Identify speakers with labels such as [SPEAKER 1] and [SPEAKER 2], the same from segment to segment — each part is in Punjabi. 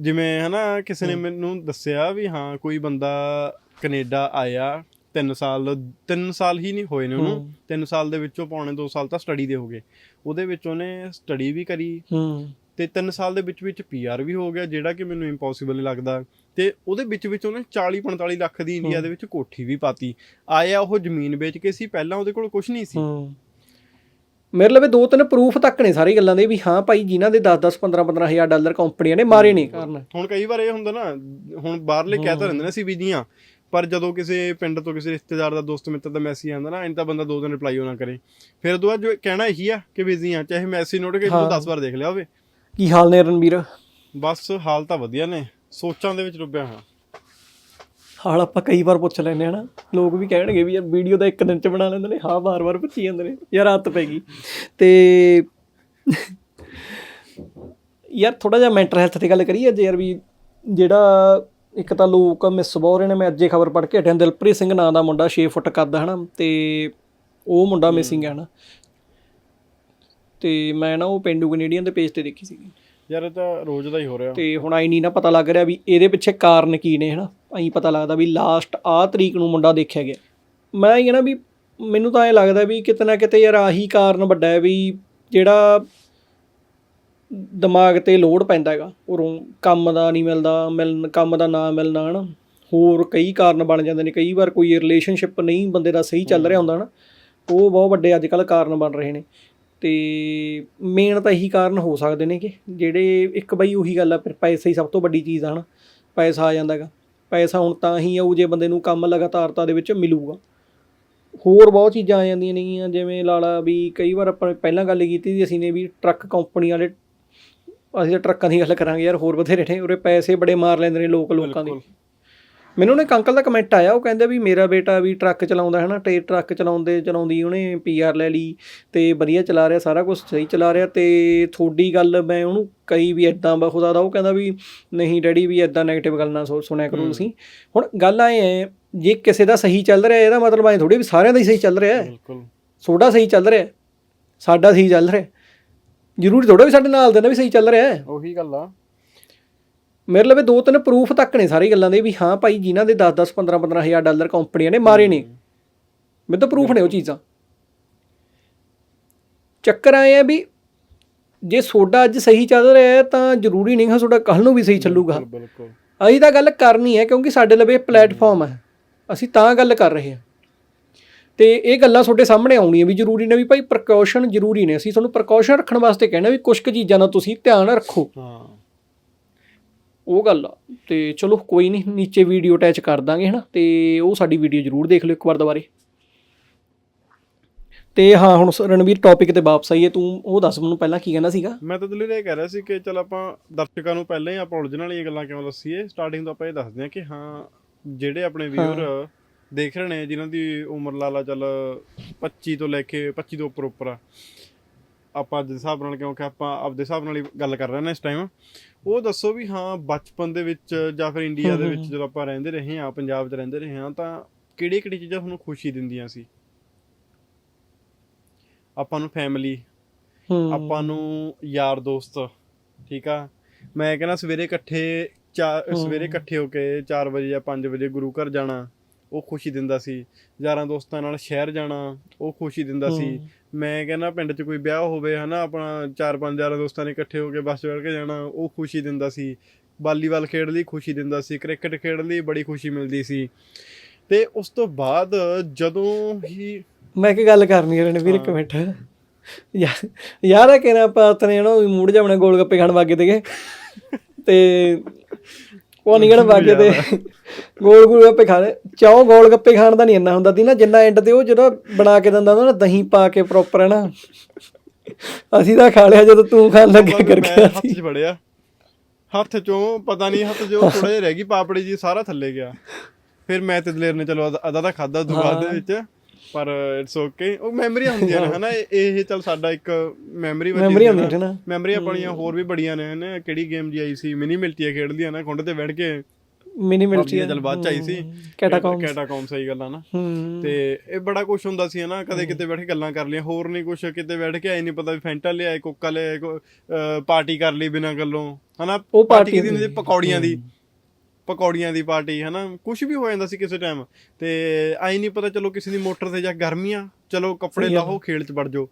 [SPEAKER 1] ਜਿਵੇਂ ਹਨਾ ਕਿਸੇ ਨੇ ਮੈਨੂੰ ਦੱਸਿਆ ਵੀ ਹਾਂ ਕੋਈ ਬੰਦਾ ਕੈਨੇਡਾ ਆਇਆ 3 ਸਾਲ 3 ਸਾਲ ਹੀ ਨਹੀਂ ਹੋਏ ਨੇ ਉਹਨੂੰ। 3 ਸਾਲ ਦੇ ਵਿੱਚੋਂ ਪੌਣੇ 2 ਸਾਲ ਤਾਂ ਸਟੱਡੀ ਦੇ ਹੋ ਗਏ। ਉਹਦੇ ਵਿੱਚ ਉਹਨੇ ਸਟੱਡੀ ਵੀ ਕਰੀ। ਤੇ 3 ਸਾਲ ਦੇ ਵਿੱਚ ਵਿੱਚ ਪੀਆਰ ਵੀ ਹੋ ਗਿਆ ਜਿਹੜਾ ਕਿ ਮੈਨੂੰ ਇੰਪੋਸੀਬਲ ਲੱਗਦਾ। ਤੇ ਉਹਦੇ ਵਿੱਚ ਵਿੱਚ ਉਹਨੇ 40 45 ਲੱਖ ਦੀ ਇੰਡੀਆ ਦੇ ਵਿੱਚ ਕੋਠੀ ਵੀ ਪਾਤੀ। ਆਇਆ ਉਹ ਜ਼ਮੀਨ ਵੇਚ ਕੇ ਸੀ ਪਹਿਲਾਂ ਉਹਦੇ ਕੋਲ ਕੁਝ ਨਹੀਂ ਸੀ।
[SPEAKER 2] ਮੇਰੇ ਲਵੇ ਦੋ ਤਿੰਨ ਪ੍ਰੂਫ ਤੱਕ ਨੇ ਸਾਰੀ ਗੱਲਾਂ ਦੇ ਵੀ ਹਾਂ ਭਾਈ ਜਿਨ੍ਹਾਂ ਦੇ 10 10 15 15 ਹਜ਼ਾਰ ਡਾਲਰ ਕੰਪਨੀਆਂ ਨੇ ਮਾਰੇ ਨੇ ਕਾਰਨ।
[SPEAKER 1] ਹੁਣ ਕਈ ਵਾਰ ਇਹ ਹੁੰਦਾ ਨਾ ਹੁਣ ਬਾਹਰਲੇ ਕਹਿ ਤਾਂ ਰਹਿੰਦੇ ਨੇ ਸੀ ਬੀਜੀਆਂ ਪਰ ਜਦੋਂ ਕਿਸੇ ਪਿੰਡ ਤੋਂ ਕਿਸੇ ਰਿਸ਼ਤੇਦਾਰ ਦਾ ਦੋਸਤ ਮਿੱਤਰ ਦਾ ਮੈਸੇਜ ਆਉਂਦਾ ਨਾ ਇੰਨ ਤਾਂ ਬੰਦਾ ਦੋ ਦਿਨ ਰਿਪਲਾਈ ਨਾ ਕਰੇ। ਫਿਰ ਉਦੋਂ ਬਾਅਦ ਜੋ ਕਹਿਣਾ ਇਹੀ ਆ ਕਿ ਬਿਜ਼ੀ ਆ ਚਾਹੇ ਮੈਸੇਜ ਨੋਟ ਕੇ ਜਦੋਂ 10 ਵਾਰ ਦੇਖ ਲਿਆ ਹੋਵੇ।
[SPEAKER 2] ਕੀ ਹਾਲ ਨੇ ਰਣਵੀਰ?
[SPEAKER 1] ਬਸ ਹਾਲ ਤਾਂ ਵਧੀਆ ਨੇ ਸੋਚਾਂ ਦੇ ਵਿੱਚ ਡੁੱਬਿਆ ਹਾਂ।
[SPEAKER 2] ਹਾਲ ਆਪਾਂ ਕਈ ਵਾਰ ਪੁੱਛ ਲੈਂਦੇ ਹਾਂ ਨਾ ਲੋਕ ਵੀ ਕਹਿਣਗੇ ਵੀ ਯਾਰ ਵੀਡੀਓ ਤਾਂ ਇੱਕ ਦਿਨ ਚ ਬਣਾ ਲੈਂਦੇ ਨੇ ਹਾਂ ਵਾਰ-ਵਾਰ ਪੁੱਛੀ ਜਾਂਦੇ ਨੇ ਯਾਰ ਆਦਤ ਪੈ ਗਈ। ਤੇ ਯਾਰ ਥੋੜਾ ਜਿਹਾ ਮੈਂਟਲ ਹੈਲਥ ਤੇ ਗੱਲ ਕਰੀਏ ਅੱਜ ਯਾਰ ਵੀ ਜਿਹੜਾ ਇੱਕ ਤਾਂ ਲੋਕ ਮਿਸ ਬੋ ਰਹੇ ਨੇ ਮੈਂ ਅੱਜੇ ਖਬਰ ਪੜ੍ਹ ਕੇ ਹਟਿਆ ਦਿਲਪ੍ਰੀਤ ਸਿੰਘ ਨਾਂ ਦਾ ਮੁੰਡਾ 6 ਫੁੱਟ ਕੱਦ ਹਨਾ ਤੇ ਉਹ ਮੁੰਡਾ ਮਿਸਿੰਗ ਹੈ ਨਾ ਤੇ ਮੈਂ ਨਾ ਉਹ ਪਿੰਡੂ ਕੈਨੇਡੀਅਨ ਦੇ ਪੇਜ ਤੇ ਦੇਖੀ ਸੀਗੀ।
[SPEAKER 1] ਯਾਰ ਇਹ ਤਾਂ ਰੋਜ਼ ਦਾ ਹੀ ਹੋ ਰਿਹਾ।
[SPEAKER 2] ਤੇ ਹੁਣ ਆਈ ਨਹੀਂ ਨਾ ਪਤਾ ਲੱਗ ਰਿਹਾ ਵੀ ਇਹਦੇ ਪਿੱਛੇ ਕਾਰਨ ਕੀ ਨੇ ਹਨਾ? ਐਂ ਪਤਾ ਲੱਗਦਾ ਵੀ ਲਾਸਟ ਆਹ ਤਰੀਕ ਨੂੰ ਮੁੰਡਾ ਦੇਖਿਆ ਗਿਆ। ਮੈਂ ਇਹ ਨਾ ਵੀ ਮੈਨੂੰ ਤਾਂ ਐ ਲੱਗਦਾ ਵੀ ਕਿਤੇ ਨਾ ਕਿਤੇ ਯਾਰ ਆਹੀ ਕਾਰਨ ਵੱਡਾ ਹੈ ਵੀ ਜਿਹੜਾ ਦਿਮਾਗ ਤੇ ਲੋਡ ਪੈਂਦਾ ਹੈਗਾ ਉਰੋਂ ਕੰਮ ਦਾ ਨਹੀਂ ਮਿਲਦਾ ਮਿਲਣ ਕੰਮ ਦਾ ਨਾ ਮਿਲਣਾ ਹਨਾ? ਹੋਰ ਕਈ ਕਾਰਨ ਬਣ ਜਾਂਦੇ ਨੇ। ਕਈ ਵਾਰ ਕੋਈ ਰਿਲੇਸ਼ਨਸ਼ਿਪ ਨਹੀਂ ਬੰਦੇ ਦਾ ਸਹੀ ਚੱਲ ਰਿਹਾ ਹੁੰਦਾ ਨਾ ਉਹ ਬਹੁਤ ਵੱਡੇ ਅੱਜ ਕੱਲ ਕਾਰਨ ਬਣ ਰਹੇ ਨੇ। ਤੇ ਮੇਨ ਤਾਂ ਇਹੀ ਕਾਰਨ ਹੋ ਸਕਦੇ ਨੇ ਕਿ ਜਿਹੜੇ ਇੱਕ ਬਈ ਉਹੀ ਗੱਲ ਆ, ਫਿਰ ਪੈਸਾ ਹੀ ਸਭ ਤੋਂ ਵੱਡੀ ਚੀਜ਼ ਆ ਹਨਾ, ਪੈਸਾ ਆ ਜਾਂਦਾਗਾ। ਪੈਸਾ ਹੁਣ ਤਾਂ ਹੀ ਆਊ ਜੇ ਬੰਦੇ ਨੂੰ ਕੰਮ ਲਗਾਤਾਰਤਾ ਦੇ ਵਿੱਚ ਮਿਲੂਗਾ। ਹੋਰ ਬਹੁਤ ਚੀਜ਼ਾਂ ਆ ਜਾਂਦੀਆਂ ਨੇਗੀਆਂ, ਜਿਵੇਂ ਲਾਲਾ ਵੀ ਕਈ ਵਾਰ ਆਪਾਂ ਪਹਿਲਾਂ ਗੱਲ ਕੀਤੀ ਸੀ, ਅਸੀਂ ਨੇ ਵੀ ਟਰੱਕ ਕੰਪਨੀ ਵਾਲੇ, ਅਸੀਂ ਤਾਂ ਟਰੱਕਾਂ ਦੀ ਗੱਲ ਕਰਾਂਗੇ ਯਾਰ, ਹੋਰ ਬਥੇਰੇ ਨੇ, ਉਰੇ ਪੈਸੇ ਬੜੇ ਮਾਰ ਲੈਂਦੇ ਨੇ ਲੋਕ ਲੋਕਾਂ ਦੇ। ਮੈਨੂੰ ਨਾ ਇੱਕ ਅੰਕਲ ਦਾ ਕਮੈਂਟ ਆਇਆ ਉਹ ਕਹਿੰਦੇ ਵੀ ਮੇਰਾ ਬੇਟਾ ਵੀ ਟਰੱਕ ਚਲਾਉਂਦਾ ਹੈ ਨਾ ਤੇ ਟਰੱਕ ਚਲਾਉਂਦੇ ਚਲਾਉਂਦੀ ਉਹਨੇ ਪੀਆਰ ਲੈ ਲਈ ਤੇ ਵਧੀਆ ਚਲਾ ਰਿਹਾ ਸਾਰਾ ਕੁਝ ਸਹੀ ਚਲਾ ਰਿਹਾ ਤੇ ਥੋੜੀ ਗੱਲ ਮੈਂ ਉਹਨੂੰ ਕਈ ਵੀ ਇਦਾਂ ਬਖੁਦਾ ਦਾ ਉਹ ਕਹਿੰਦਾ ਵੀ ਨਹੀਂ ਡੈਡੀ ਵੀ ਇਦਾਂ 네ਗੇਟਿਵ ਗੱਲ ਨਾ ਸੁਣਿਆ ਕਰੋ ਤੁਸੀਂ। ਹੁਣ ਗੱਲ ਆਏ ਹੈ ਜੇ ਕਿਸੇ ਦਾ ਸਹੀ ਚੱਲ ਰਿਹਾ ਇਹਦਾ ਮਤਲਬ ਐ ਥੋੜੀ ਵੀ ਸਾਰਿਆਂ ਦਾ ਹੀ ਸਹੀ ਚੱਲ ਰਿਹਾ ਹੈ।
[SPEAKER 1] ਬਿਲਕੁਲ।
[SPEAKER 2] ਤੁਹਾਡਾ ਸਹੀ ਚੱਲ ਰਿਹਾ ਸਾਡਾ ਸਹੀ ਚੱਲ ਰਿਹਾ। ਜ਼ਰੂਰੀ ਥੋੜਾ ਵੀ ਸਾਡੇ ਨਾਲ ਦੇ ਨਾਲ ਵੀ ਸਹੀ ਚੱਲ ਰਿਹਾ ਹੈ।
[SPEAKER 1] ਉਹੀ ਗੱਲ ਆ।
[SPEAKER 2] ਮੇਰੇ ਲਵੇ ਦੋ ਤਿੰਨ ਪ੍ਰੂਫ ਤੱਕ ਨੇ ਸਾਰੀ ਗੱਲਾਂ ਦੇ ਵੀ ਹਾਂ ਭਾਈ ਜਿਨ੍ਹਾਂ ਦੇ 10 10 15 15 ਹਜ਼ਾਰ ਡਾਲਰ ਕੰਪਨੀਆਂ ਨੇ ਮਾਰੇ ਨੇ। ਮੇਰੇ ਤਾਂ ਪ੍ਰੂਫ ਨੇ ਉਹ ਚੀਜ਼ਾਂ। ਚੱਕਰ ਆਏ ਆ ਵੀ ਜੇ ਸੋਡਾ ਅੱਜ ਸਹੀ ਚੱਲ ਰਿਹਾ ਹੈ ਤਾਂ ਜ਼ਰੂਰੀ ਨਹੀਂ ਹੈ ਤੁਹਾਡਾ ਕੱਲ ਨੂੰ ਵੀ ਸਹੀ ਚੱਲੂਗਾ।
[SPEAKER 1] ਬਿਲਕੁਲ
[SPEAKER 2] ਅਸੀਂ ਤਾਂ ਗੱਲ ਕਰਨੀ ਹੈ ਕਿਉਂਕਿ ਸਾਡੇ ਲਵੇ ਪਲੇਟਫਾਰਮ ਹੈ। ਅਸੀਂ ਤਾਂ ਗੱਲ ਕਰ ਰਹੇ ਹਾਂ। ਤੇ ਇਹ ਗੱਲਾਂ ਤੁਹਾਡੇ ਸਾਹਮਣੇ ਆਉਣੀਆਂ ਵੀ ਜ਼ਰੂਰੀ ਨੇ ਵੀ ਭਾਈ ਪ੍ਰੀਕਾਸ਼ਨ ਜ਼ਰੂਰੀ ਨੇ। ਅਸੀਂ ਤੁਹਾਨੂੰ ਪ੍ਰੀਕਾਸ਼ਨ ਰੱਖਣ ਵਾਸਤੇ ਕਹਿੰਦੇ ਵੀ ਕੁਝ ਕੁ ਚੀਜ਼ਾਂ ਦਾ ਤੁਸੀਂ ਧਿਆਨ ਰੱਖੋ।
[SPEAKER 1] ਹਾਂ।
[SPEAKER 2] ਉਹ ਗੱਲ ਆ। ਤੇ ਚਲੋ ਕੋਈ ਨਹੀਂ ਨੀਚੇ ਵੀਡੀਓ ਅਟੈਚ ਕਰ ਦਾਂਗੇ ਹਨਾ? ਤੇ ਉਹ ਸਾਡੀ ਵੀਡੀਓ ਜਰੂਰ ਦੇਖ ਲਿਓ ਇੱਕ ਵਾਰ ਦੁਬਾਰੇ। ਤੇ ਹਾਂ ਹੁਣ ਰਣਵੀਰ ਟੌਪਿਕ ਤੇ ਵਾਪਸ ਆਈਏ ਤੂੰ ਉਹ ਦੱਸ ਮੈਨੂੰ ਪਹਿਲਾਂ ਕੀ ਕਹਿੰਦਾ ਸੀਗਾ?
[SPEAKER 1] ਮੈਂ ਤਾਂ ਦਿਲੀ ਇਹ ਕਹਿ ਰਿਹਾ ਸੀ ਕਿ ਚਲ ਆਪਾਂ ਦਰਸ਼ਕਾਂ ਨੂੰ ਪਹਿਲਾਂ ਹੀ ਆਪਾਂ ਉਲਝਣ ਵਾਲੀਆਂ ਗੱਲਾਂ ਕਿਉਂ ਦੱਸੀਏ? ਸਟਾਰਟਿੰਗ ਤੋਂ ਆਪਾਂ ਇਹ ਦੱਸਦੇ ਹਾਂ ਕਿ ਹਾਂ ਜਿਹੜੇ ਆਪਣੇ ਵੀਅਰ ਦੇਖ ਰਹੇ ਨੇ ਜਿਨ੍ਹਾਂ ਦੀ ਉਮਰ ਲਾਲਾ ਚੱਲ 25 ਤੋਂ ਲੈ ਕੇ 25 ਤੋਂ ਉੱਪਰ ਉੱਪਰ ਆ ਆਪਾਂ ਦੇ ਹਿਸਾਬ ਨਾਲ ਕਿਉਂਕਿ ਆਪਾਂ ਆਪਦੇ ਹਿਸਾਬ ਨਾਲ ਹੀ ਗੱਲ ਕਰ ਰਹੇ ਨੇ ਇਸ ਟਾਈਮ ਉਹ ਦੱਸੋ ਵੀ ਹਾਂ ਬਚਪਨ ਦੇ ਵਿੱਚ ਜਾਂ ਫਿਰ ਇੰਡੀਆ ਦੇ ਵਿੱਚ ਜਦੋਂ ਆਪਾਂ ਰਹਿੰਦੇ ਰਹੇ ਹਾਂ ਪੰਜਾਬ 'ਚ ਰਹਿੰਦੇ ਰਹੇ ਹਾਂ ਤਾਂ ਕਿਹੜੀ ਕਿਹੜੀ ਚੀਜ਼ਾਂ ਤੁਹਾਨੂੰ ਖੁਸ਼ੀ ਦਿੰਦੀਆਂ ਸੀ? ਆਪਾਂ ਨੂੰ ਫੈਮਿਲੀ ਆਪਾਂ ਨੂੰ ਯਾਰ ਦੋਸਤ ਠੀਕ ਆ? ਮੈਂ ਕਹਿੰਦਾ ਸਵੇਰੇ ਇਕੱਠੇ ਸਵੇਰੇ ਇਕੱਠੇ ਹੋ ਕੇ 4 ਵਜੇ ਜਾਂ 5 ਵਜੇ ਗੁਰੂ ਘਰ ਜਾਣਾ। ਉਹ ਖੁਸ਼ੀ ਦਿੰਦਾ ਸੀ। ਯਾਰਾਂ ਦੋਸਤਾਂ ਨਾਲ ਸ਼ਹਿਰ ਜਾਣਾ ਉਹ ਖੁਸ਼ੀ ਦਿੰਦਾ ਸੀ। ਮੈਂ ਕਹਿੰਦਾ ਪਿੰਡ 'ਚ ਕੋਈ ਵਿਆਹ ਹੋਵੇ ਹਨਾ ਆਪਣਾ 4-5 ਯਾਰਾਂ ਦੋਸਤਾਂ ਨੇ ਇਕੱਠੇ ਹੋ ਕੇ ਬੱਸ 'ਚ ਬੈਠ ਕੇ ਜਾਣਾ ਉਹ ਖੁਸ਼ੀ ਦਿੰਦਾ ਸੀ। ਵਾਲੀਬਾਲ ਖੇਡ ਲਈ ਖੁਸ਼ੀ ਦਿੰਦਾ ਸੀ ਕ੍ਰਿਕਟ ਖੇਡ ਲਈ ਬੜੀ ਖੁਸ਼ੀ ਮਿਲਦੀ ਸੀ। ਤੇ ਉਸ ਤੋਂ ਬਾਅਦ ਜਦੋਂ ਹੀ
[SPEAKER 2] ਮੈਂ ਕੀ ਗੱਲ ਕਰਨੀ ਹੈ ਰਣਵੀਰ ਇੱਕ ਮਿੰਟ। ਯਾਰ ਯਾਰ ਇਹ ਕਿਹਨਾਂ ਆਪਾਂ ਤਨੇ ਨਾ ਮੂਡ ਜਾ ਬਣੇ ਗੋਲ ਗੱਪੇ ਖਾਣ ਵਾਗੇ ਤੇਗੇ ਤੇ ਉਹ ਨਿਕਣ ਵਾਗੇ ਤੇ ਗੋਲ ਗੋਲ ਗੱਪੇ ਖਾਣੇ ਚਾਹ ਗੋਲ ਗੱਪੇ ਖਾਣ ਦਾ ਨਹੀਂ ਇੰਨਾ ਹੁੰਦਾ ਸੀ ਨਾ ਜਿੰਨਾ ਐਂਡ ਤੇ ਉਹ ਜਿਹੜਾ ਬਣਾ ਕੇ ਦਿੰਦਾ ਹੁੰਦਾ ਨਾ ਦਹੀਂ ਪਾ ਕੇ ਪ੍ਰੋਪਰ ਹੈ ਨਾ ਅਸੀਂ ਤਾਂ ਖਾ ਲਿਆ ਜਦੋਂ ਤੂੰ ਖਾਣ ਲੱਗਿਆ ਕਰਕੇ
[SPEAKER 1] ਹੱਥ 'ਚ ਫੜਿਆ ਹੱਥ 'ਚੋਂ ਪਤਾ ਨਹੀਂ ਹੱਥ 'ਚੋਂ ਥੋੜਾ ਜਿਹਾ ਰਹਿ ਗਈ ਪਾਪੜੀ ਜੀ ਸਾਰਾ ਥੱਲੇ ਗਿਆ। ਫਿਰ ਮੈਂ ਤੇ ਦਲੇਰ ਨੇ ਚਲੋ ਅਦਾ- ਤਾਂ ਖਾਦਾ ਦੁਬਾਰਾ ਦੇ ਵਿੱਚ। ਪਰ ਇਟਸ ਓਕੇ ਉਹ ਮੈਮਰੀਆਂ ਹੁੰਦੀਆਂ ਨੇ ਹਨਾ? ਇਹ- ਚੱਲ ਸਾਡਾ ਇੱਕ ਮੈਮਰੀ ਬਣੀ
[SPEAKER 2] ਮੈਮਰੀ ਹੁੰਦੀ ਹੈ ਨਾ।
[SPEAKER 1] ਮੈਮਰੀਆਂ ਆਪਣੀਆਂ ਹੋਰ ਵੀ ਬੜੀਆਂ ਨੇ ਨਾ ਕਿਹੜੀ ਗੇਮ ਜੀ ਆਈ ਸੀ? ਮਿਨੀ ਮਿਲਟੀਆਂ ਖੇਡਦੀਆਂ ਨਾ ਖੁੰਡ ਤੇ ਬੈਠ ਕੇ।
[SPEAKER 2] ਮਿਨੀ ਮਿਲਟਰੀ
[SPEAKER 1] ਚੱਲ ਬਾਅਦ ਚ ਆਈ ਸੀ।
[SPEAKER 2] ਕੈਟਾਕੌਮ
[SPEAKER 1] ਕੈਟਾਕੌਮ ਸਹੀ ਗੱਲ ਆ ਨਾ। ਤੇ ਇਹ ਬੜਾ ਕੁਝ ਹੁੰਦਾ ਸੀ ਹਨਾ? ਕਦੇ ਕਿਤੇ ਬੈਠ ਕੇ ਗੱਲਾਂ ਕਰ ਲਈਆਂ ਹੋਰ ਨਹੀਂ ਕੁਝ ਕਿਤੇ ਬੈਠ ਕੇ ਆਈ ਨਹੀਂ ਪਤਾ ਵੀ ਫੈਂਟਾ ਲਿਆਏ ਕੋਕਾ ਲਿਆਏ ਪਾਰਟੀ ਕਰ ਲਈ ਬਿਨਾਂ ਗੱਲੋਂ। ਹਨਾ?
[SPEAKER 2] ਉਹ
[SPEAKER 1] ਪਾਰਟੀ ਸੀ ਪਕੌੜੀਆਂ ਦੀ। ਪਕੌੜੀਆਂ ਦੀ ਪਾਰਟੀ ਹਨਾ ਕੁਝ ਵੀ ਹੋ ਜਾਂਦਾ ਸੀ ਕਿਸੇ ਟਾਈਮ ਤੇ ਆਈ ਨਹੀਂ ਪਤਾ ਚਲੋ ਕਿਸੇ ਦੀ ਮੋਟਰ ਤੇ ਜਾਂ ਗਰਮੀਆਂ ਚਲੋ ਕੱਪੜੇ। ਲਾਹੋ ਖੇਲ ਚ ਵੜ ਜਾਓ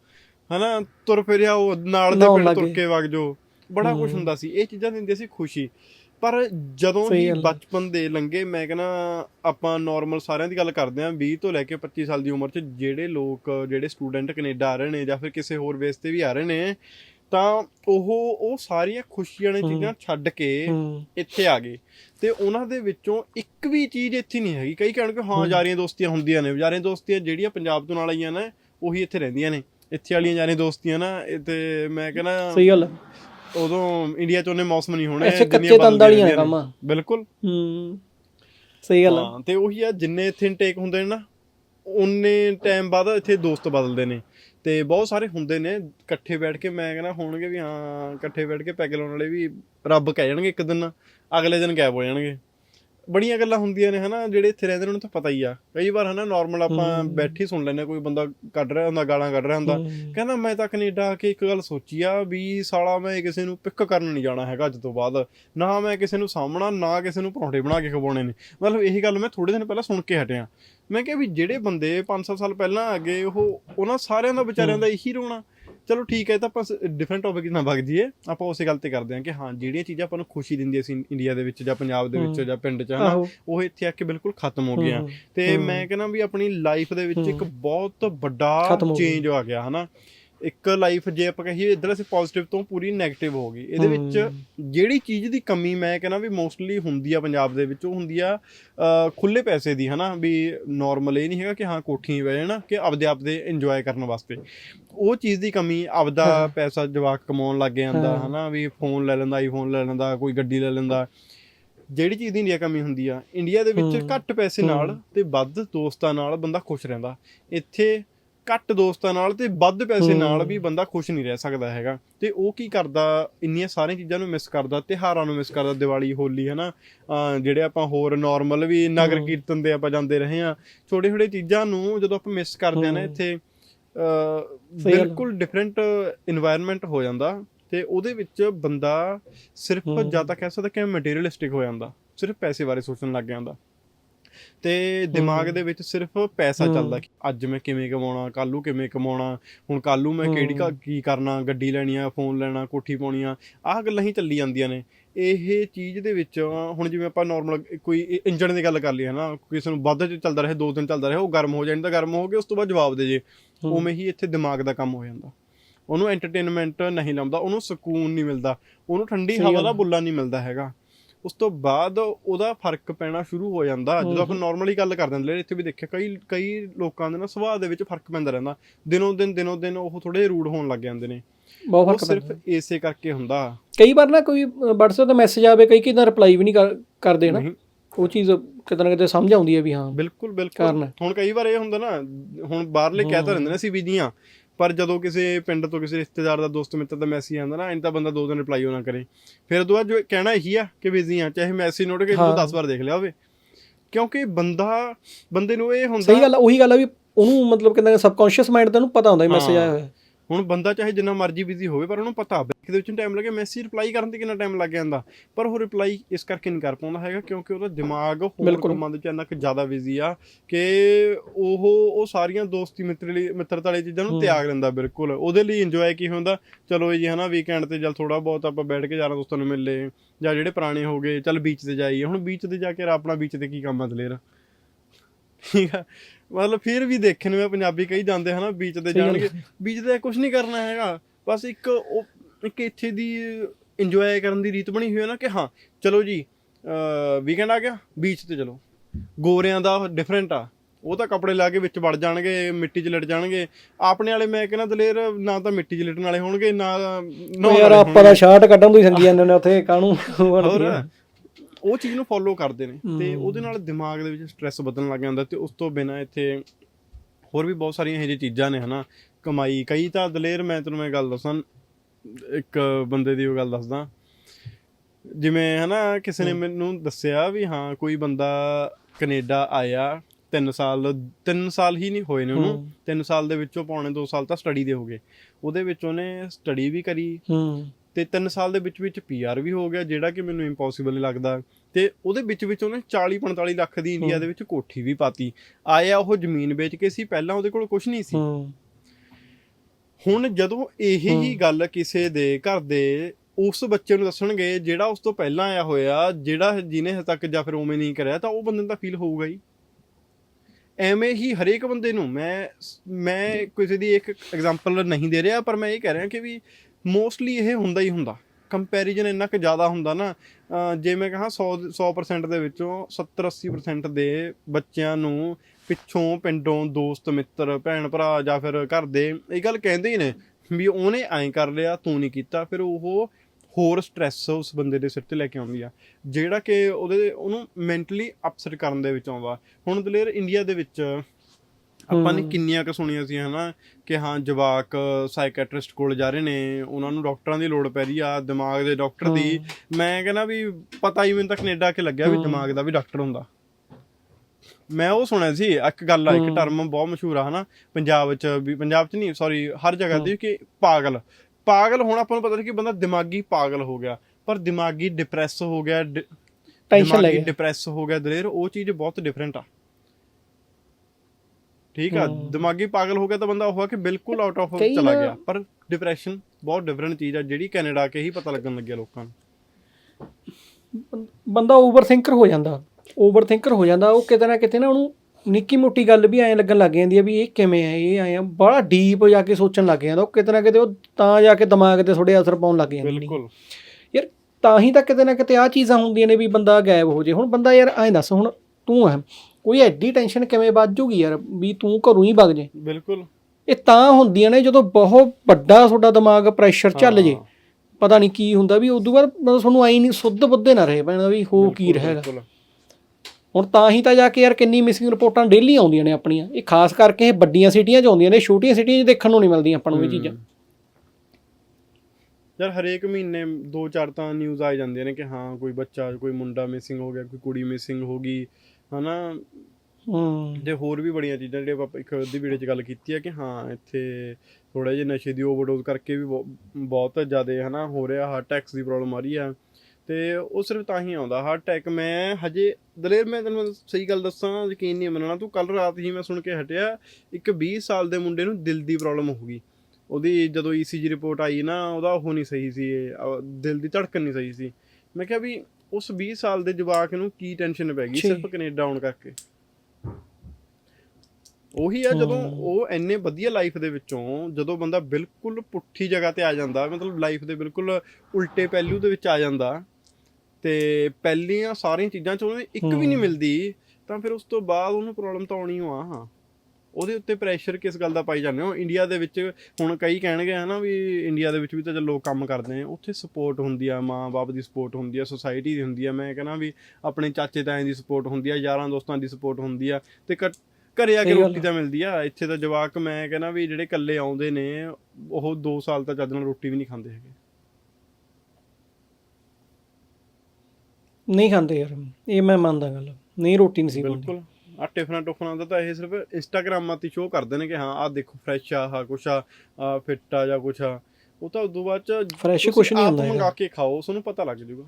[SPEAKER 1] ਹਨਾ ਤੁਰ ਫਿਰਿਆ ਉਹ ਨਾਲ ਦੇ ਪਿੰਡ ਤੁਰ। ਕੇ ਵਗ ਜਾਓ ਬੜਾ ਕੁਝ ਹੁੰਦਾ ਸੀ ਇਹ ਚੀਜ਼ਾਂ ਦਿੰਦੀਆਂ ਸੀ ਖੁਸ਼ੀ ਪਰ ਜਦੋਂ ਹੀ। ਬਚਪਨ ਦੇ ਲੰਗੇ ਮੈਂ ਕਹਿੰਦਾ ਆਪਾਂ ਨਾਰਮਲ ਸਾਰਿਆਂ ਦੀ ਗੱਲ ਕਰਦੇ ਆਂ 20 ਤੋਂ ਲੈ ਕੇ 25 ਸਾਲ ਦੀ ਉਮਰ 'ਚ ਜਿਹੜੇ ਲੋਕ ਜਿਹੜੇ ਸਟੂਡੈਂਟ ਕੈਨੇਡਾ ਆ ਰਹੇ ਨੇ ਜਾਂ ਫਿਰ ਕਿਸੇ ਹੋਰ ਬੇਸ ਤੇ ਵੀ ਆ ਰਹੇ ਨੇ ਤਾਂ ਉਹ ਉਹ ਸਾਰੀਆਂ ਖੁਸ਼ੀਆਂ ਨੇ ਚੀਜ਼ਾਂ ਛੱਡ ਕੇ ਇੱਥੇ ਆ ਗਏ। ਤੇ ਉਹਨਾਂ ਦੇ ਵਿੱਚੋਂ ਇੱਕ ਵੀ ਚੀਜ਼ ਇੱਥੇ ਨਹੀਂ ਹੈਗੀ। ਕਈ ਕਹਿਣਗੇ ਹਾਂ ਯਾਰੀਆਂ ਦੋਸਤੀਆਂ ਹੁੰਦੀਆਂ ਨੇ। ਯਾਰੀਆਂ ਦੋਸਤੀਆਂ ਜਿਹੜੀਆਂ ਪੰਜਾਬ ਤੋਂ ਨਾਲ ਆਈਆਂ ਨੇ ਉਹੀ ਇੱਥੇ ਰਹਿੰਦੀਆਂ ਨੇ। ਇੱਥੇ ਵਾਲੀਆਂ ਯਾਰੀਆਂ ਦੋਸਤੀਆਂ ਨਾ ਇਹ ਤੇ ਮੈਂ ਕਹਿੰਦਾ
[SPEAKER 2] ਸਹੀ ਗੱਲ।
[SPEAKER 1] ਉਦੋਂ ਇੰਡੀਆ 'ਚ ਉਹਨੇ ਮੌਸਮ ਨਹੀਂ ਹੋਣੇ ਦੁਨੀਆ
[SPEAKER 2] ਕੱਚੇ
[SPEAKER 1] ਬਦਲਦੀ
[SPEAKER 2] ਵਾਲੀਆਂ ਕੰਮ
[SPEAKER 1] ਬਿਲਕੁਲ।
[SPEAKER 2] ਹੂੰ। ਸਹੀ ਗੱਲ
[SPEAKER 1] ਹਾਂ ਤੇ ਉਹੀ ਆ ਜਿੰਨੇ ਇੱਥੇ ਇਨਟੇਕ ਹੁੰਦੇ ਨੇ ਨਾ ਉਨੇ ਟਾਈਮ ਬਾਅਦ ਇੱਥੇ ਦੋਸਤ ਬਦਲਦੇ ਨੇ। ਤੇ ਬਹੁਤ ਸਾਰੇ ਹੁੰਦੇ ਨੇ, ਇਕੱਠੇ ਬੈਠ ਕੇ ਮੈਂ ਕਹਿੰਦਾ ਹੋਣਗੇ ਵੀ ਹਾਂ, ਇਕੱਠੇ ਬੈਠ ਕੇ ਪੈਗ ਲਾਉਣ ਵਾਲੇ ਵੀ ਰੱਬ ਕਹਿ ਜਾਣਗੇ ਇੱਕ ਦਿਨ, ਅਗਲੇ ਦਿਨ ਗਾਇਬ ਹੋ ਜਾਣਗੇ। ਬੜੀਆਂ ਗੱਲਾਂ ਹੁੰਦੀਆਂ ਨੇ ਹਨਾ ਜਿਹੜੇ ਇੱਥੇ ਰਹਿੰਦੇ ਨੇ ਉਹਨਾਂ ਨੂੰ ਤਾਂ ਪਤਾ ਹੀ ਆ। ਕਈ ਵਾਰ ਹਨਾ ਨਾਰਮਲ ਆਪਾਂ ਬੈਠੀ ਸੁਣ ਲੈਂਦੇ ਕੋਈ ਬੰਦਾ ਕੱਢ ਰਿਹਾ ਹੁੰਦਾ ਗਾਲਾਂ ਕੱਢ ਰਿਹਾ ਹੁੰਦਾ। ਕਹਿੰਦਾ ਮੈਂ ਤਾਂ ਕੈਨੇਡਾ ਆ ਕੇ ਇੱਕ ਗੱਲ ਸੋਚੀ ਆ ਵੀ ਸਾਲਾ ਮੈਂ ਕਿਸੇ ਨੂੰ ਪਿਕ ਕਰਨ ਨਹੀਂ ਜਾਣਾ ਹੈਗਾ ਅੱਜ ਤੋਂ ਬਾਅਦ। ਨਾ ਮੈਂ ਕਿਸੇ ਨੂੰ ਸਾਹਮਣਾ ਨਾ ਕਿਸੇ ਨੂੰ ਪਰੌਂਠੇ ਬਣਾ ਕੇ ਖਵਾਉਣੇ ਨੇ। ਮਤਲਬ ਇਹੀ ਗੱਲ ਮੈਂ ਥੋੜੇ ਦਿਨ ਪਹਿਲਾਂ ਸੁਣ ਕੇ ਹਟਿਆ। ਮੈਂ ਕਿਹਾ ਵੀ ਜਿਹੜੇ ਬੰਦੇ 5-7 ਸਾਲ ਪਹਿਲਾਂ ਆ ਗਏ ਉਹ ਉਹਨਾਂ ਸਾਰਿਆਂ ਦਾ ਵਿਚਾਰਿਆਂ ਦਾ ਇਹੀ ਰੋਣਾ। ਚਲੋ ਠੀਕ ਹੈ ਤਾਂ ਆਪਾਂ ਡਿਫਰੈਂਟ ਟੌਪਿਕ ਨਾਲ ਵਗ ਜੀਏ ਆਪਾਂ ਉਸੇ ਗੱਲ ਤੇ ਕਰਦੇ ਹਾਂ ਕਿ ਹਾਂ ਜਿਹੜੀਆਂ ਚੀਜ਼ਾਂ ਆਪਾਂ ਨੂੰ ਖੁਸ਼ੀ ਦਿੰਦੀਆਂ ਸੀ ਇੰਡੀਆ ਦੇ ਵਿੱਚ ਜਾਂ ਪੰਜਾਬ ਦੇ ਵਿੱਚ ਜਾਂ ਪਿੰਡ 'ਚ ਹਨਾ ਉਹ ਇੱਥੇ ਆ ਕੇ ਬਿਲਕੁਲ ਖਤਮ ਹੋ ਗਈਆਂ।
[SPEAKER 2] ਹੂੰ।
[SPEAKER 1] ਤੇ ਮੈਂ ਕਹਿੰਦਾ ਵੀ ਆਪਣੀ ਲਾਈਫ ਦੇ ਵਿੱਚ ਇੱਕ ਬਹੁਤ ਵੱਡਾ। ਚੇਂਜ ਆ ਗਿਆ ਹਨਾ। ਇੱਕ ਲਾਈਫ ਜੇ ਆਪਾਂ ਕਹੀਏ ਇਧਰ ਅਸੀਂ ਪੋਜ਼ਿਟਿਵ ਤੋਂ ਪੂਰੀ 네ਗੇਟਿਵ ਹੋ ਗਈ। ਇਹਦੇ ਵਿੱਚ ਜਿਹੜੀ ਚੀਜ਼ ਦੀ ਕਮੀ ਮੈਂ ਕਹਿੰਦਾ ਵੀ ਮੋਸਟਲੀ ਹੁੰਦੀ ਆ ਪੰਜਾਬ ਦੇ ਵਿੱਚ ਉਹ ਹੁੰਦੀ ਆ ਖੁੱਲੇ ਪੈਸੇ ਦੀ ਹਨਾ? ਵੀ ਨਾਰਮਲ ਇਹ ਨਹੀਂ ਹੈਗਾ ਕਿ ਹਾਂ ਕੋਠੀਆਂ ਬਹਿ ਜਾਣਾ ਕਿ ਆਪਦੇ ਆਪਦੇ ਇੰਜੋਏ ਕਰਨ ਵਾਸਤੇ। ਉਹ ਚੀਜ਼ ਦੀ ਕਮੀ ਆਪਦਾ ਪੈਸਾ ਜਵਾਕ ਕਮਾਉਣ ਲੱਗ ਜਾਂਦਾ ਹਨਾ? ਵੀ ਫੋਨ ਲੈ ਲੈਂਦਾ ਆਈਫੋਨ ਲੈ ਲੈਂਦਾ ਕੋਈ ਗੱਡੀ ਲੈ ਲੈਂਦਾ। ਜਿਹੜੀ ਚੀਜ਼ ਦੀ ਇੰਡੀਆ ਕਮੀ ਹੁੰਦੀ ਆ ਇੰਡੀਆ ਦੇ ਵਿੱਚ ਘੱਟ ਪੈਸੇ ਨਾਲ ਤੇ ਵੱਧ ਦੋਸਤਾਂ ਨਾਲ ਬੰਦਾ ਖੁਸ਼ ਰਹਿੰਦਾ। ਇੱਥੇ ਘੱਟ ਦੋਸਤਾਂ ਨਾਲ ਤੇ ਵੱਧ ਪੈਸੇ ਨਾਲ ਵੀ ਬੰਦਾ ਖੁਸ਼ ਨਹੀਂ ਰਹਿ ਸਕਦਾ ਹੈਗਾ। ਤੇ ਉਹ ਕੀ ਕਰਦਾ ਇੰਨੀਆਂ ਸਾਰੀਆਂ ਚੀਜ਼ਾਂ ਨੂੰ ਮਿਸ ਕਰਦਾ ਤਿਹਾਰਾਂ ਨੂੰ ਮਿਸ ਕਰਦਾ ਦੀਵਾਲੀ ਹੋਲੀ ਹਨਾ? ਜਿਹੜੇ ਆਪਾਂ ਹੋਰ ਨਾਰਮਲ ਵੀ ਨਗਰ ਕੀਰਤਨ ਦੇ ਆਪਾਂ ਜਾਂਦੇ ਰਹੇ ਆ ਛੋਟੇ ਛੋਟੇ ਚੀਜ਼ਾਂ ਨੂੰ ਜਦੋਂ ਆਪਾਂ ਮਿਸ ਕਰਦੇ ਆ ਨਾ ਇੱਥੇ ਬਿਲਕੁਲ ਡਿਫਰੈਂਟ এনवायरमेंट ਹੋ ਜਾਂਦਾ ਤੇ ਉਹਦੇ ਵਿੱਚ ਬੰਦਾ ਸਿਰਫ ਜਾਂ ਤਾਂ ਕਹਿ ਸਕਦਾ ਕਿ ਮਟੀਰੀਅਲਿਸਟਿਕ ਹੋ ਜਾਂਦਾ ਸਿਰਫ ਪੈਸੇ ਬਾਰੇ ਸੋਚਣ ਲੱਗ ਜਾਂਦਾ। ਤੇ ਦਿਮਾਗ ਦੇ ਵਿੱਚ ਸਿਰਫ ਪੈਸਾ ਚੱਲਦਾ ਕਿ ਅੱਜ ਮੈਂ ਕਿਵੇਂ ਕਮਾਉਣਾ ਕੱਲੂ ਕਿਵੇਂ ਕਮਾਉਣਾ ਹੁਣ ਕੱਲੂ ਮੈਂ ਕਿਹੜੀ ਕ- ਕਰਨਾ ਗੱਡੀ ਲੈਣੀ ਆ ਫੋਨ ਲੈਣਾ ਕੋਠੀ ਪਾਉਣੀ ਆ ਆਹ ਗੱਲਾਂ ਹੀ ਚੱਲੀ ਜਾਂਦੀਆਂ ਨੇ। ਇਹ ਚੀਜ਼ ਦੇ ਵਿੱਚ ਹੁਣ ਜਿਵੇਂ ਆਪਾਂ ਨਾਰਮਲ ਕੋਈ ਇੰਜਣ ਦੀ ਗੱਲ ਕਰ ਲਈ ਹੈ ਨਾ ਕਿਸੇ ਨੂੰ ਵੱਧ ਚੱਲਦਾ ਰਹੇ ਦੋ ਦਿਨ ਚੱਲਦਾ ਰਹੇ ਉਹ ਗਰਮ ਹੋ ਜਾਂਦਾ ਗਰਮ ਹੋ ਕੇ ਉਸ ਤੋਂ ਬਾਅਦ ਜਵਾਬ ਦੇ ਜੇ। ਉਵੇਂ ਹੀ ਇੱਥੇ ਦਿਮਾਗ ਦਾ ਕੰਮ ਹੋ ਜਾਂਦਾ। ਉਹਨੂੰ ਐਂਟਰਟੇਨਮੈਂਟ ਨਹੀਂ ਲਾਉਂਦਾ ਉਹਨੂੰ ਸਕੂਨ ਨਹੀਂ ਮਿਲਦਾ ਉਹਨੂੰ ਠੰਡੀ ਹਵਾ ਦਾ ਬੁੱਲਾ ਨਹੀਂ ਮਿਲਦਾ ਹੈਗਾ। ਉਸ ਤੋਂ ਬਾਅਦ ਉਹਦਾ ਫ਼ਰਕ ਪੈਣਾ ਸ਼ੁਰੂ ਹੋ ਜਾਂਦਾ। ਜਦੋਂ ਆਪਾਂ ਨਾਰਮਲੀ ਗੱਲ ਕਰਦੇ ਹਾਂ ਲੈ ਇੱਥੇ ਵੀ ਦੇਖਿਆ ਕਈ ਕਈ ਲੋਕਾਂ ਦੇ ਨਾ ਸੁਭਾਅ ਦੇ ਵਿੱਚ ਫ਼ਰਕ ਪੈਂਦਾ ਰਹਿੰਦਾ। ਦਿਨੋਂ ਦਿਨ ਦਿਨੋਂ ਦਿਨ ਉਹ ਥੋੜੇ ਰੂਡ ਹੋਣ ਲੱਗ ਜਾਂਦੇ ਨੇ।
[SPEAKER 2] ਬਹੁਤ ਫ਼ਰਕ ਪੈਂਦਾ।
[SPEAKER 1] ਸਿਰਫ ਇਸੇ ਕਰਕੇ ਹੁੰਦਾ।
[SPEAKER 2] ਕਈ ਵਾਰ ਨਾ ਕੋਈ WhatsApp ਤੇ ਮੈਸੇਜ ਆਵੇ ਕਈ ਕਿਦਾਂ ਰਿਪਲਾਈ ਵੀ ਨਹੀਂ ਕਰ- ਕਰਦੇ ਨਾ। ਉਹ ਚੀਜ਼ ਕਿਤੇ ਨਾ ਕਿਤੇ ਸਮਝ ਆਉਂਦੀ ਹੈ ਵੀ ਹਾਂ।
[SPEAKER 1] ਬਿਲਕੁਲ ਬਿਲਕੁਲ। ਹੁਣ ਕਈ ਵਾਰ ਇਹ ਹੁੰਦਾ ਨਾ ਹੁਣ ਬਾਹਰਲੇ ਕਹਿ ਤਾਂ ਰਹਿੰਦੇ ਨੇ ਅਸੀਂ ਬੀਜੀਆਂ ਪਰ ਜਦੋਂ ਕਿਸੇ ਪਿੰਡ ਤੋਂ ਕਿਸੇ ਰਿਸ਼ਤੇਦਾਰ ਦਾ ਦੋਸਤ ਮਿੱਤਰ ਦਾ ਮੈਸੇਜ ਆਉਂਦਾ ਨਾ ਇੰਨ ਤਾਂ ਬੰਦਾ ਦੋ ਦਿਨ ਰਿਪਲਾਈ ਨਾ ਕਰੇ। ਫਿਰ ਉਦੋਂ ਬਾਅਦ ਜੋ ਕਹਿਣਾ ਇਹੀ ਆ ਕਿ ਬਿਜ਼ੀ ਆ ਚਾਹੇ ਮੈਸੇਜ ਨੋਟ ਕੇ ਜਦੋਂ 10 ਵਾਰ ਦੇਖ ਲਿਆ ਹੋਵੇ। ਕਿਉਂਕਿ ਬੰਦਾ ਬੰਦੇ ਨੂੰ ਇਹ ਹੁੰਦਾ
[SPEAKER 2] ਸਹੀ ਗੱਲ ਉਹੀ ਗੱਲ ਆ ਵੀ ਉਹਨੂੰ ਮਤਲਬ ਕਿੰਨਾ ਸਬਕੌਂਸ਼ੀਅਸ ਮਾਈਂਡ ਤੇ ਉਹਨੂੰ ਪਤਾ ਹੁੰਦਾ ਮੈਸੇਜ ਆਇਆ ਹੋਇਆ।
[SPEAKER 1] ਹੁਣ ਬੰਦਾ ਚਾਹੇ ਜਿੰਨਾ ਮਰਜ਼ੀ ਬਿਜ਼ੀ ਹੋਵੇ ਪਰ ਉਹਨੂੰ ਪਤਾ ਬ੍ਰੇਕ ਦੇ ਵਿੱਚ ਟਾਈਮ ਲੱਗੇ। ਮੈਸੇਜ ਰਿਪਲਾਈ ਕਰਨ ਤੇ ਕਿੰਨਾ ਟਾਈਮ ਲੱਗ ਜਾਂਦਾ। ਪਰ ਉਹ ਰਿਪਲਾਈ ਇਸ ਕਰਕੇ ਨਹੀਂ ਕਰ ਪਾਉਂਦਾ ਹੈਗਾ ਕਿਉਂਕਿ ਉਹਦਾ ਦਿਮਾਗ ਹੋਰ ਕੰਮਾਂ ਦੇ ਵਿੱਚ ਇੰਨਾ ਕੁ ਜ਼ਿਆਦਾ ਬਿਜ਼ੀ ਆ ਕਿ ਉਹ ਉਹ ਸਾਰੀਆਂ ਦੋਸਤੀ ਮਿੱਤਰਲੀ ਮਿੱਤਰਤਾ ਵਾਲੀ ਚੀਜ਼ਾਂ ਨੂੰ ਤਿਆਗ ਦਿੰਦਾ ਬਿਲਕੁਲ। ਉਹਦੇ ਲਈ ਇੰਜੋਏ ਕੀ ਹੁੰਦਾ? ਚਲੋ ਜੀ ਹਨਾ ਵੀਕਐਂਡ ਤੇ ਚੱਲ ਥੋੜਾ ਬਹੁਤ ਆਪਾਂ ਬੈਠ ਕੇ ਯਾਰਾਂ ਦੋਸਤਾਂ ਨੂੰ ਮਿਲ ਲਏ ਜਾਂ ਜਿਹੜੇ ਪੁਰਾਣੇ ਹੋ ਗਏ ਚੱਲ ਬੀਚ ਤੇ ਜਾਈਏ। ਹੁਣ ਬੀਚ ਤੇ ਜਾ ਕੇ ਆਪਣਾ ਬੀਚ ਤੇ ਕੀ ਕੰਮ ਆ ਦਲੇਰ? ਠੀਕ ਆ? ਮਤਲਬ ਫਿਰ ਵੀ ਦੇਖਣ ਨੂੰ ਪੰਜਾਬੀ ਕਈ ਜਾਂਦੇ ਹਨਾ ਬੀਚ ਤੇ ਜਾਣਗੇ। ਬੀਚ ਤੇ ਕੁਝ ਨਹੀਂ ਕਰਨਾ ਹੈਗਾ। ਬਸ ਇੱਕ ਇੱਕ ਇੱਥੇ ਦੀ ਇੰਜੋਏ ਕਰਨ ਦੀ ਰੀਤ ਬਣੀ ਹੋਈ ਹੈ ਨਾ ਕਿ ਹਾਂ ਚਲੋ ਜੀ ਵੀਕਐਂਡ ਆ ਗਿਆ ਬੀਚ ਤੇ ਚਲੋ। ਗੋਰਿਆਂ ਦਾ ਡਿਫਰੈਂਟ ਆ। ਉਹ ਤਾਂ ਕੱਪੜੇ ਲਾ ਕੇ ਵਿੱਚ ਵੜ ਜਾਣਗੇ ਮਿੱਟੀ 'ਚ ਲਿਟ ਜਾਣਗੇ। ਆਪਣੇ ਵਾਲੇ ਮੈਂ ਕਹਿੰਦਾ ਦਲੇਰ ਨਾ ਤਾਂ ਮਿੱਟੀ 'ਚ ਲਿਟਣ ਵਾਲੇ ਹੋਣਗੇ ਨਾ
[SPEAKER 2] ਯਾਰ ਆਪਾਂ ਦਾ ਸ਼ਾਰਟ ਕੱਢਣ ਤੋਂ ਹੀ ਸੰਗੀ ਜਾਂਦੇ ਨੇ ਉੱਥੇ ਕਾਹਨੂੰ
[SPEAKER 1] ਹੋਰ? ਉਹ ਚੀਜ਼ ਨੂੰ ਫੋਲੋ ਕਰਦੇ ਨੇ ਤੇ ਉਹਦੇ ਨਾਲ ਦਿਮਾਗ ਦੇ ਵਿੱਚ ਸਟ੍ਰੈਸ ਵਧਣ ਲੱਗ ਜਾਂਦਾ ਤੇ ਉਸ ਤੋਂ ਬਿਨਾ ਇੱਥੇ ਹੋਰ ਵੀ ਬਹੁਤ ਸਾਰੀਆਂ ਇਹੋ ਜਿਹੀ ਚੀਜ਼ਾਂ ਨੇ ਹਨਾ? ਕਮਾਈ ਕਈ ਤਾਂ ਦਲੇਰ ਮੈਂ ਤੈਨੂੰ ਮੈਂ ਗੱਲ ਦੱਸਾਂ ਇੱਕ ਬੰਦੇ ਦੀ ਉਹ ਗੱਲ ਦੱਸਦਾ। ਜਿਵੇਂ ਹਨਾ ਕਿਸੇ ਨੇ ਮੈਨੂੰ ਦੱਸਿਆ ਵੀ ਹਾਂ ਕੋਈ ਬੰਦਾ ਕੈਨੇਡਾ ਆਇਆ 3 ਸਾਲ 3 ਸਾਲ ਹੀ ਨਹੀਂ ਹੋਏ ਨੇ ਉਹਨੂੰ
[SPEAKER 2] ਹੂੰ।
[SPEAKER 1] 3 ਸਾਲ ਦੇ ਵਿੱਚੋਂ ਪੌਣੇ 2 ਸਾਲ ਤਾਂ ਸਟੱਡੀ ਦੇ ਹੋ ਗਏ। ਉਹਦੇ ਵਿੱਚ ਉਹਨੇ ਸਟੱਡੀ ਵੀ ਕਰੀ
[SPEAKER 2] ਹੂੰ।
[SPEAKER 1] ਤੇ 3 ਸਾਲ ਦੇ ਵਿੱਚ ਵਿੱਚ ਪੀਆਰ ਵੀ ਹੋ ਗਿਆ ਜਿਹੜਾ ਕਿ ਮੈਨੂੰ ਇੰਪੋਸੀਬਲ ਲੱਗਦਾ। ਤੇ ਉਹਦੇ ਵਿੱਚ ਵਿੱਚ ਉਹਨੇ 40 45 ਲੱਖ ਦੀ ਇੰਡੀਆ ਦੇ ਵਿੱਚ ਕੋਠੀ ਵੀ ਪਾਤੀ। ਆਇਆ ਉਹ ਜ਼ਮੀਨ ਵੇਚ ਕੇ ਸੀ ਪਹਿਲਾਂ ਉਹਦੇ ਕੋਲ ਕੁਝ ਨਹੀਂ ਸੀ। ਹੁਣ ਜਦੋਂ ਇਹ ਹੀ ਗੱਲ ਕਿਸੇ ਦੇ ਘਰ ਦੇ ਉਸ ਬੱਚੇ ਨੂੰ ਦੱਸਣਗੇ ਜਿਹੜਾ ਉਸ ਤੋਂ ਪਹਿਲਾਂ ਆਇਆ ਹੋਇਆ ਜਿਹੜਾ ਜਿਹਨੇ ਹਜੇ ਤੱਕ ਜਾਂ ਫਿਰ ਉਵੇਂ ਨਹੀਂ ਕਰਿਆ ਤਾਂ ਉਹ ਬੰਦੇ ਨੂੰ ਤਾਂ ਫੀਲ ਹੋਊਗਾ ਹੀ ਐਵੇਂ ਹੀ ਹਰੇਕ ਬੰਦੇ ਨੂੰ ਮੈਂ ਮੈਂ ਕਿਸੇ ਦੀ ਇੱਕ ਐਗਜ਼ਾਮਪਲ ਨਹੀਂ ਦੇ ਰਿਹਾ ਪਰ ਮੈਂ ਇਹ ਕਹਿ ਰਿਹਾ ਕਿ ਵੀ ਮੋਸਟਲੀ ਇਹ ਹੁੰਦਾ ਹੀ ਹੁੰਦਾ। ਕੰਪੈਰੀਜ਼ਨ ਇੰਨਾ ਕੁ ਜ਼ਿਆਦਾ ਹੁੰਦਾ ਨਾ ਜੇ ਮੈਂ ਕਹਾਂ 100 100% ਦੇ ਵਿੱਚੋਂ 70 80% ਦੇ ਬੱਚਿਆਂ ਨੂੰ ਪਿੱਛੋਂ ਪਿੰਡੋਂ ਦੋਸਤ, ਮਿੱਤਰ, ਭੈਣ ਭਰਾ ਜਾਂ ਫਿਰ ਘਰ ਦੇ ਇਹ ਗੱਲ ਕਹਿੰਦੇ ਹੀ ਨੇ ਵੀ ਉਹਨੇ ਐਂ ਕਰ ਲਿਆ, ਤੂੰ ਨਹੀਂ ਕੀਤਾ, ਫਿਰ ਉਹ ਹੋਰ ਸਟ੍ਰੈਸ ਉਸ ਬੰਦੇ ਦੇ ਸਿਰ ਤੇ ਲੈ ਕੇ ਆਉਂਦੀ ਆ। ਜਿਹੜਾ ਕਿ ਉਹਦੇ, ਉਹਨੂੰ ਮੈਂਟਲੀ ਅਪਸੈਟ ਕਰਨ ਦੇ ਵਿੱਚ ਆਉਂਦਾ। ਹੁਣ ਦਲੇਰ ਇੰਡੀਆ ਦੇ ਵਿੱਚ ਆਪਾਂ ਨੇ। ਕਿੰਨੀਆਂ ਕੁ ਸੁਣੀਆਂ ਸੀ ਹਨਾ ਕਿ ਹਾਂ ਜਵਾਕ ਸਾਈਕੈਟ੍ਰਿਸਟ ਕੋਲ ਜਾ ਰਹੇ ਨੇ ਉਹਨਾਂ ਨੂੰ ਡਾਕਟਰਾਂ ਦੀ ਲੋੜ ਪੈ ਰਹੀ ਆ ਦਿਮਾਗ ਦੇ ਡਾਕਟਰ ਦੀ। ਮੈਂ ਕਹਿੰਦਾ ਵੀ ਪਤਾ ਹੀ ਮੈਨੂੰ ਤਾਂ ਕੈਨੇਡਾ ਕੇ ਲੱਗਿਆ ਵੀ। ਦਿਮਾਗ ਦਾ ਵੀ ਡਾਕਟਰ ਹੁੰਦਾ। ਮੈਂ ਉਹ ਸੁਣਿਆ ਸੀ ਇੱਕ ਗੱਲ ਆ ਇੱਕ। ਟਰਮ ਬਹੁਤ ਮਸ਼ਹੂਰ ਆ ਹਨਾ ਪੰਜਾਬ 'ਚ ਵੀ ਪੰਜਾਬ 'ਚ ਨਹੀਂ ਸੌਰੀ ਹਰ ਜਗ੍ਹਾ ਤੇ ਕਿ ਪਾਗਲ। ਪਾਗਲ ਹੁਣ ਆਪਾਂ ਨੂੰ ਪਤਾ ਨਹੀਂ ਕਿ ਬੰਦਾ ਦਿਮਾਗੀ ਪਾਗਲ ਹੋ ਗਿਆ ਪਰ ਦਿਮਾਗੀ ਡਿਪਰੈਸ ਹੋ ਗਿਆ
[SPEAKER 2] ਟੈਨਸ਼ਨ ਲੈ
[SPEAKER 1] ਦਿਮਾਗੀ
[SPEAKER 2] ਗਿਆ।
[SPEAKER 1] ਡਿਪਰੈਸ ਹੋ ਗਿਆ ਦਲੇਰ ਉਹ ਚੀਜ਼ ਬਹੁਤ ਡਿਫਰੈਂਟ ਆ। ਠੀਕ ਆ। ਦਿਮਾਗੀ ਪਾਗਲ ਹੋ ਗਿਆ ਤਾਂ ਬੰਦਾ ਉਹ ਆ ਕਿ ਬਿਲਕੁਲ ਆਊਟ ਆਫ ਚਲਾ ਗਿਆ। ਪਰ ਡਿਪਰੈਸ਼ਨ ਬਹੁਤ ਡਿਫਰੈਂਟ ਚੀਜ਼ ਆ ਜਿਹੜੀ ਕੈਨੇਡਾ ਕੇ ਹੀ ਪਤਾ ਲੱਗਣ ਲੱਗਿਆ ਲੋਕਾਂ ਨੂੰ।
[SPEAKER 2] ਬੰਦਾ ਓਵਰਥਿੰਕਰ ਹੋ ਜਾਂਦਾ। ਓਵਰਥਿੰਕਰ ਹੋ ਜਾਂਦਾ ਉਹ ਕਿਤੇ ਨਾ ਕਿਤੇ ਨਾ ਉਹਨੂੰ ਨਿੱਕੀ ਮੋਟੀ ਗੱਲ ਵੀ ਐਂ ਲੱਗਣ ਲੱਗ ਜਾਂਦੀ ਆ ਵੀ ਇਹ ਕਿਵੇਂ ਆ ਇਹ ਆ ਬੜਾ ਡੀਪ ਜਾ ਕੇ ਸੋਚਣ ਲੱਗ ਜਾਂਦਾ ਉਹ ਕਿਤੇ ਨਾ ਕਿਤੇ ਉਹ ਤਾਂ ਜਾ ਕੇ ਦਿਮਾਗ ਤੇ ਥੋੜੇ ਅਸਰ ਪਾਉਣ ਲੱਗ ਜਾਂਦੀ ਨੇ।
[SPEAKER 1] ਬਿਲਕੁਲ।
[SPEAKER 2] ਯਾਰ ਤਾਂ ਹੀ ਤਾਂ ਕਿਤੇ ਨਾ ਕਿਤੇ ਆ ਚੀਜ਼ਾਂ ਹੁੰਦੀਆਂ ਨੇ ਵੀ ਬੰਦਾ ਗਾਇਬ ਹੋ ਜੇ। ਹੁਣ ਬੰਦਾ ਯਾਰ ਐਂ ਦੱਸ ਹੁਣ ਤੂੰ ਹੈ ਕੋਈ ਐਡੀ ਟੈਨਸ਼ਨ ਕਿਵੇਂ ਵੱਧ ਜੂਗੀ ਯਾਰ? ਵੀ ਤੂੰ ਘਰੋਂ ਹੀ ਵਗ ਜੇ।
[SPEAKER 1] ਬਿਲਕੁਲ।
[SPEAKER 2] ਇਹ ਤਾਂ ਹੁੰਦੀਆਂ ਨੇ ਜਦੋਂ ਬਹੁਤ ਵੱਡਾ ਤੁਹਾਡਾ ਦਿਮਾਗ ਪ੍ਰੈਸ਼ਰ ਚੱਲ ਜੇ। ਪਤਾ ਨਹੀਂ ਕੀ ਹੁੰਦਾ ਵੀ ਉਦੋਂ ਬਾਅਦ ਮਤਲਬ ਤੁਹਾਨੂੰ ਆਈ ਨਹੀਂ ਸੁੱਧ ਬੁੱਧੇ ਨਾ ਰਹੇ ਪੈਣਾ ਵੀ ਹੋ ਕੀ
[SPEAKER 1] ਬਿਲਕੁਲ।
[SPEAKER 2] ਹੁਣ ਤਾਂ ਹੀ ਤਾਂ ਜਾ ਕੇ ਯਾਰ ਕਿੰਨੀ ਮਿਸਿੰਗ ਰਿਪੋਰਟਾਂ ਡੇਲੀ ਆਉਂਦੀਆਂ ਨੇ ਆਪਣੀਆਂ। ਇਹ ਖਾਸ ਕਰਕੇ ਇਹ ਵੱਡੀਆਂ ਸਿਟੀਆਂ 'ਚ ਆਉਂਦੀਆਂ ਨੇ ਛੋਟੀਆਂ ਸਿਟੀਆਂ 'ਚ ਦੇਖਣ ਨੂੰ ਨਹੀਂ ਮਿਲਦੀਆਂ ਆਪਾਂ ਨੂੰ ਇਹ ਚੀਜ਼ਾਂ।
[SPEAKER 1] ਯਾਰ ਹਰੇਕ ਮਹੀਨੇ ਦੋ ਚਾਰ ਤਾਂ ਨਿਊਜ਼ ਆ ਜਾਂਦੀਆਂ ਨੇ ਕਿ ਹਾਂ ਕੋਈ ਬੱਚਾ ਕੋਈ ਮੁੰਡਾ ਮਿਸਿੰਗ ਹੋ ਗਿਆ ਕੋਈ ਕੁੜੀ ਮਿਸਿੰਗ ਹੋ ਗਈ। ਹਨਾ?
[SPEAKER 2] ਹੂੰ।
[SPEAKER 1] ਤੇ ਹੋਰ ਵੀ ਬੜੀਆਂ ਚੀਜ਼ਾਂ ਜਿਹੜੀਆਂ ਆਪਾਂ ਇੱਕ ਅੱਧੀ ਵੀਡੀਓ 'ਚ ਗੱਲ ਕੀਤੀ ਹੈ ਕਿ ਹਾਂ ਇੱਥੇ ਥੋੜਾ ਜਿਹਾ ਨਸ਼ੇ ਦੀ ਓਵਰਡੋਜ਼ ਕਰਕੇ ਵੀ ਬਹੁ- ਬਹੁਤ ਜ਼ਿਆਦਾ ਹਨਾ ਹੋ ਰਿਹਾ ਹਾਰਟ ਅਟੈਕਸ ਦੀ ਪ੍ਰੋਬਲਮ ਆ ਰਹੀ ਆ। ਤੇ ਉਹ ਸਿਰਫ ਤਾਂ ਹੀ ਆਉਂਦਾ ਹਾਰਟ ਅਟੈਕ ਮੈਂ ਹਜੇ ਦਲੇਰ ਮੈਂ ਤੈਨੂੰ ਸਹੀ ਗੱਲ ਦੱਸਾਂ ਯਕੀਨ ਨਹੀਂ ਮੰਨਣਾ ਤੂੰ ਕੱਲ ਰਾਤ ਹੀ ਮੈਂ ਸੁਣ ਕੇ ਹਟਿਆ ਇੱਕ 20 ਸਾਲ ਦੇ ਮੁੰਡੇ ਨੂੰ ਦਿਲ ਦੀ ਪ੍ਰੋਬਲਮ ਹੋ ਗਈ। ਉਹਦੀ ਜਦੋਂ ਈਸੀਜੀ ਰਿਪੋਰਟ ਆਈ ਨਾ ਉਹਦਾ ਉਹ ਨਹੀਂ ਸਹੀ ਸੀ ਦਿਲ ਦੀ ਧੜਕਣ ਨਹੀਂ ਸਹੀ ਸੀ। ਮੈਂ ਕਿਹਾ ਵੀ ਉਸ 20 ਸਾਲ ਦੇ ਜਵਾਕ ਨੂੰ ਕੀ ਟੈਨਸ਼ਨ ਪੈ ਗਈ। ਸਿਰਫ ਕੈਨੇਡਾ ਆਉਣ ਕਰਕੇ ਉਹੀ ਆ ਜਦੋਂ। ਉਹ ਇੰਨੇ ਵਧੀਆ ਲਾਈਫ ਦੇ ਵਿੱਚੋਂ ਜਦੋਂ ਬੰਦਾ ਬਿਲਕੁਲ ਪੁੱਠੀ ਜਗ੍ਹਾ ਤੇ ਆ ਜਾਂਦਾ ਮਤਲਬ ਲਾਈਫ ਦੇ ਬਿਲਕੁਲ ਉਲਟੇ ਪਹਿਲੂ ਦੇ ਵਿੱਚ ਆ ਜਾਂਦਾ ਤੇ ਪਹਿਲੀਆਂ ਸਾਰੀਆਂ ਚੀਜ਼ਾਂ ਚ ਉਹਨੂੰ ਇੱਕ ਵੀ ਨਹੀਂ। ਮਿਲਦੀ ਤਾਂ ਫਿਰ ਉਸ ਤੋਂ ਬਾਅਦ ਉਹਨੂੰ ਪ੍ਰੋਬਲਮ ਤਾਂ ਆਉਣੀ ਓ ਆ ਹਾਂ ਉਹਦੇ ਉੱਤੇ ਪ੍ਰੈਸ਼ਰ ਕਿਸ ਗੱਲ ਦਾ ਪਾਈ ਜਾਂਦੇ ਹੋ? ਇੰਡੀਆ ਦੇ ਵਿੱਚ ਹੁਣ ਕਈ ਕਹਿਣਗੇ ਹਨਾ ਵੀ ਇੰਡੀਆ ਦੇ ਵਿੱਚ ਵੀ ਤਾਂ ਜਦੋਂ ਲੋਕ ਕੰਮ ਕਰਦੇ ਨੇ। ਉੱਥੇ ਸਪੋਰਟ ਹੁੰਦੀ ਆ ਮਾਂ-ਬਾਪ ਦੀ ਸਪੋਰਟ ਹੁੰਦੀ ਆ ਸੋਸਾਇਟੀ ਦੀ ਹੁੰਦੀ ਆ। ਮੈਂ ਕਹਿੰਦਾ ਵੀ ਆਪਣੇ ਚਾਚੇ ਤਾਇਆਂ ਦੀ ਸਪੋਰਟ ਹੁੰਦੀ ਆ ਯਾਰਾਂ ਦੋਸਤਾਂ ਦੀ ਸਪੋਰਟ ਹੁੰਦੀ ਆ ਤੇ ਘਰੇ ਆ ਕੇ ਰੋਟੀ ਤਾਂ ਮਿਲਦੀ ਆ। ਇੱਥੇ ਤਾਂ ਜਵਾਕ ਮੈਂ ਕਹਿੰਦਾ ਵੀ ਜਿਹੜੇ ਇਕੱਲੇ ਆਉਂਦੇ ਨੇ ਉਹ 2 ਸਾਲ ਤਾਂ ਚੱਜ ਨਾਲ ਰੋਟੀ ਵੀ ਨਹੀਂ ਖਾਂਦੇ ਹੈਗੇ।
[SPEAKER 2] ਨਹੀਂ ਖਾਂਦੇ ਯਾਰ। ਇਹ ਮੈਂ ਮੰਨਦਾ ਗੱਲ। ਨਹੀਂ ਰੋਟੀ ਨਹੀਂ ਸੀ
[SPEAKER 1] ਬਿਲਕੁਲ। ਆ ਟਿਫਨਾ ਟੁਫਨਾ ਦਾ ਤਾਂ ਇਹ ਸਿਰਫ ਇੰਸਟਾਗ੍ਰਾਮਾਂ ਤੇ ਸ਼ੋਅ ਕਰਦੇ ਨੇ ਕਿ ਹਾਂ ਆ ਦੇਖੋ ਫਰੈਸ਼ ਆ ਆਹ ਕੁਛ ਆ ਆ ਫਿੱਟ ਆ ਜਾਂ ਕੁਛ ਆ ਉਹ ਤਾਂ ਉਦੋਂ ਬਾਅਦ ਚ ਤੁਸੀਂ
[SPEAKER 2] ਕੁਛ ਨਹੀਂ ਹੁੰਦਾ।
[SPEAKER 1] ਮੰਗਾ ਕੇ ਖਾਓ ਤੁਹਾਨੂੰ ਪਤਾ ਲੱਗ ਜਾਊਗਾ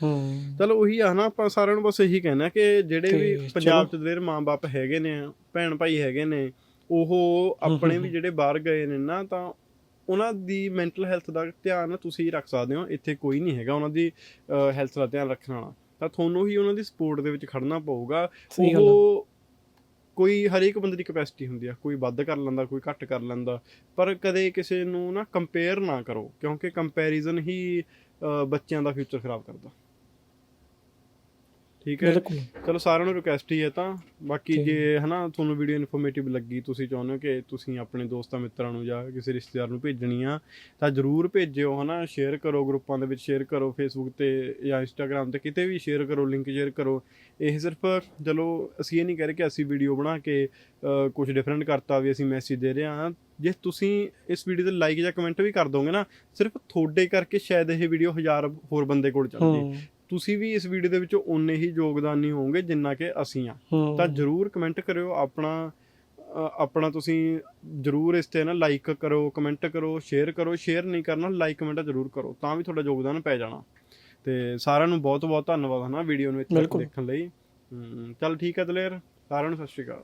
[SPEAKER 2] ਹੂੰ
[SPEAKER 1] ਚਲੋ ਉਹੀ ਆ ਨਾ ਆਪਾਂ ਸਾਰਿਆਂ ਨੂੰ ਬਸ ਇਹੀ ਕਹਿਣਾ ਕਿ ਜਿਹੜੇ ਵੀ। ਪੰਜਾਬ ਚ ਜਿਹੜੇ ਮਾਂ-ਬਾਪ ਹੈਗੇ ਨੇ ਭੈਣ ਭਾਈ ਹੈਗੇ ਨੇ ਉਹ ਆਪਣੇ ਵੀ ਜਿਹੜੇ ਬਾਹਰ ਗਏ ਨੇ ਨਾ ਤਾਂ ਉਹਨਾਂ ਦੀ ਮੈਂਟਲ ਹੈਲਥ ਦਾ ਧਿਆਨ ਤੁਸੀਂ ਰੱਖ ਸਕਦੇ ਹੋ ਇੱਥੇ ਕੋਈ ਨਹੀਂ ਹੈਗਾ ਉਹਨਾਂ ਦੀ ਹੈਲਥ ਦਾ ਧਿਆਨ ਰੱਖਣ ਵਾਲਾ। ਤਾਂ ਤੁਹਾਨੂੰ ਹੀ ਉਹਨਾਂ ਦੀ ਸਪੋਰਟ ਦੇ ਵਿੱਚ ਖੜਨਾ ਪਊਗਾ। ਉਹ ਕੋਈ ਹਰੇਕ ਬੰਦੇ ਦੀ ਕੈਪੈਸਿਟੀ ਹੁੰਦੀ ਆ ਕੋਈ ਵੱਧ ਕਰ ਲੈਂਦਾ ਕੋਈ ਘੱਟ ਕਰ ਲੈਂਦਾ ਪਰ ਕਦੇ ਕਿਸੇ ਨੂੰ ਨਾ ਕੰਪੇਅਰ ਨਾ ਕਰੋ ਕਿਉਂਕਿ ਕੰਪੈਰੀਜ਼ਨ ਹੀ ਬੱਚਿਆਂ ਦਾ ਫਿਊਚਰ ਖਰਾਬ ਕਰਦਾ। ਠੀਕ ਹੈ।
[SPEAKER 2] ਬਿਲਕੁਲ।
[SPEAKER 1] ਚਲੋ ਸਾਰਿਆਂ ਨੂੰ ਰਿਕੁਐਸਟ ਹੀ ਹੈ ਤਾਂ। ਬਾਕੀ ਜੇ ਹਨਾ ਤੁਹਾਨੂੰ ਵੀਡੀਓ ਇਨਫੋਰਮੇਟਿਵ ਲੱਗੀ ਤੁਸੀਂ ਚਾਹੁੰਦੇ ਹੋ ਕਿ ਤੁਸੀਂ ਆਪਣੇ ਦੋਸਤਾਂ ਮਿੱਤਰਾਂ ਨੂੰ ਜਾਂ ਕਿਸੇ ਰਿਸ਼ਤੇਦਾਰ ਨੂੰ ਭੇਜਣੀ ਆ ਤਾਂ ਜਰੂਰ ਭੇਜਿਓ ਹਨਾ। ਸ਼ੇਅਰ ਕਰੋ ਗਰੁੱਪਾਂ ਦੇ ਵਿੱਚ ਸ਼ੇਅਰ ਕਰੋ ਫੇਸਬੁੱਕ ਤੇ ਜਾਂ ਇੰਸਟਾਗ੍ਰam ਤੇ ਕਿਤੇ ਵੀ ਸ਼ੇਅਰ ਕਰੋ ਲਿੰਕ ਸ਼ੇਅਰ ਕਰੋ। ਇਹ ਸਿਰਫ ਚਲੋ ਅਸੀਂ ਇਹ ਨਹੀਂ ਕਹਿ ਰਹੇ ਕਿ ਅਸੀਂ ਵੀਡੀਓ ਬਣਾ ਕੇ ਕੁਝ ਡਿਫਰੈਂਟ ਕਰਤਾ ਵੀ ਅਸੀਂ ਮੈਸੇਜ ਦੇ ਰਹੇ ਹਾਂ। ਜੇ ਤੁਸੀਂ ਇਸ ਵੀਡੀਓ ਤੇ ਲਾਈਕ ਜਾਂ ਕਮੈਂਟ ਵੀ ਕਰ ਦੋਗੇ ਨਾ ਸਿਰਫ ਤੁਹਾਡੇ ਕਰਕੇ ਸ਼ਾਇਦ ਇਹ ਵੀਡੀਓ ਹਜ਼ਾਰ ਹੋਰ ਬੰਦੇ ਕੋਲ ਚੱਲ ਜੇ। ਤੁਸੀਂ ਵੀ ਇਸ ਵੀਡੀਓ ਦੇ ਵਿੱਚ ਉਨੇ ਹੀ ਯੋਗਦਾਨੀ ਹੋਵੋਗੇ ਜਿੰਨਾ ਕਿ ਅਸੀਂ ਆ। ਤਾਂ ਜਰੂਰ ਕਮੈਂਟ ਕਰਿਓ ਆਪਣਾ ਆਪਣਾ ਤੁਸੀਂ ਜਰੂਰ ਇਸ ਤੇ ਨਾ ਲਾਈਕ ਕਰੋ ਕਮੈਂਟ ਕਰੋ ਸ਼ੇਅਰ ਕਰੋ ਸ਼ੇਅਰ ਨਹੀਂ ਕਰਨਾ ਲਾਈਕ ਕਮੈਂਟ ਜਰੂਰ ਕਰੋ ਤਾਂ ਵੀ ਤੁਹਾਡਾ ਯੋਗਦਾਨ ਪੈ ਜਾਣਾ। ਤੇ ਸਾਰਿਆਂ ਨੂੰ ਬਹੁਤ ਬਹੁਤ ਧੰਨਵਾਦ ਹਨਾ ਵੀਡੀਓ ਨੂੰ ਇੱਥੇ ਤੱਕ। ਦੇਖਣ ਲਈ। ਚੱਲ ਠੀਕ ਹੈ ਦਲੇਰ ਸਾਰਿਆਂ ਨੂੰ ਸਤਿ ਸ਼੍ਰੀ ਅਕਾਲ।